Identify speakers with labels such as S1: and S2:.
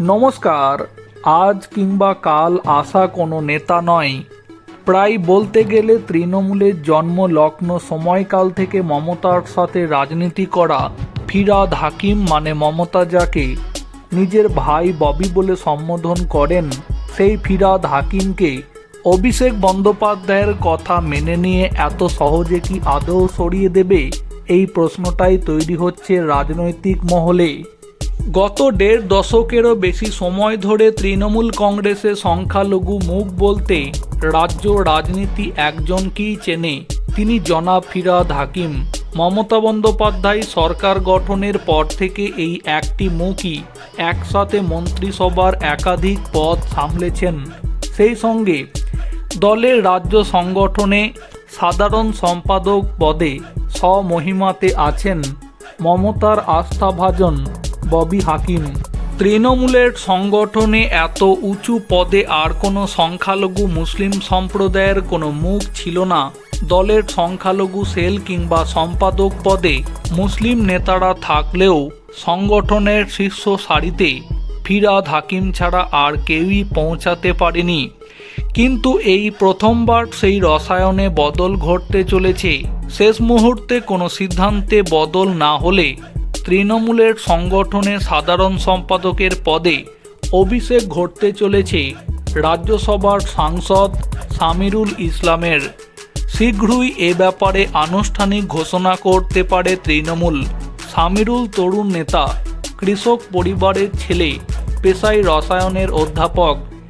S1: নমস্কার, আজ কিংবা কাল আসা কোনো নেতা নয়। প্রায় বলতে গেলে তৃণমূলের জন্ম লগ্ন সময়কাল থেকে মমতার সাথে রাজনীতি করা ফিরাদ হাকিম মানে মমতা যাকে নিজের ভাই ববি বলে সম্বোধন করেন, সেই ফিরাদ হাকিমকে অভিষেক বন্দ্যোপাধ্যায়ের কথা মেনে নিয়ে এত সহজে কি আদৌ সরিয়ে দেবে? এই প্রশ্নটাই তৈরি হচ্ছে রাজনৈতিক মহলে। গত দেড় দশকেরও বেশি সময় ধরে তৃণমূল কংগ্রেসে সংখ্যালঘু মুখ বলতে রাজ্য রাজনীতি একজনকেই চেনে। তিনি জনাব ফিরাদ হাকিম। মমতা বন্দ্যোপাধ্যায় সরকার গঠনের পর থেকে এই একটি মুখই একসাথে মন্ত্রিসভার একাধিক পদ সামলেছেন। সেই সঙ্গে দলের রাজ্য সংগঠনে সাধারণ সম্পাদক পদে স্বমহিমাতে আছেন মমতার আস্থাভাজন ববি হাকিম। তৃণমূলের সংগঠনে এত উঁচু পদে আর কোনো সংখ্যালঘু মুসলিম সম্প্রদায়ের কোনো মুখ ছিল না। দলের সংখ্যালঘু সেল কিংবা সম্পাদক পদে মুসলিম নেতারা থাকলেও সংগঠনের শীর্ষ সারিতে ফিরাদ হাকিম ছাড়া আর কেউই পৌঁছাতে পারেনি। কিন্তু এই প্রথমবার সেই রসায়নে বদল ঘটতে চলেছে। শেষ মুহূর্তে কোনো সিদ্ধান্তে বদল না হলে তৃণমূলের সংগঠনে সাধারণ সম্পাদকের পদে অভিষেক ঘটতে চলেছে রাজ্যসভার সাংসদ সামিরুল ইসলামের। শীঘ্রই এ ব্যাপারে আনুষ্ঠানিক ঘোষণা করতে পারে তৃণমূল। সামিরুল তরুণ নেতা, কৃষক পরিবারের ছেলে, পেশায় রসায়নের অধ্যাপক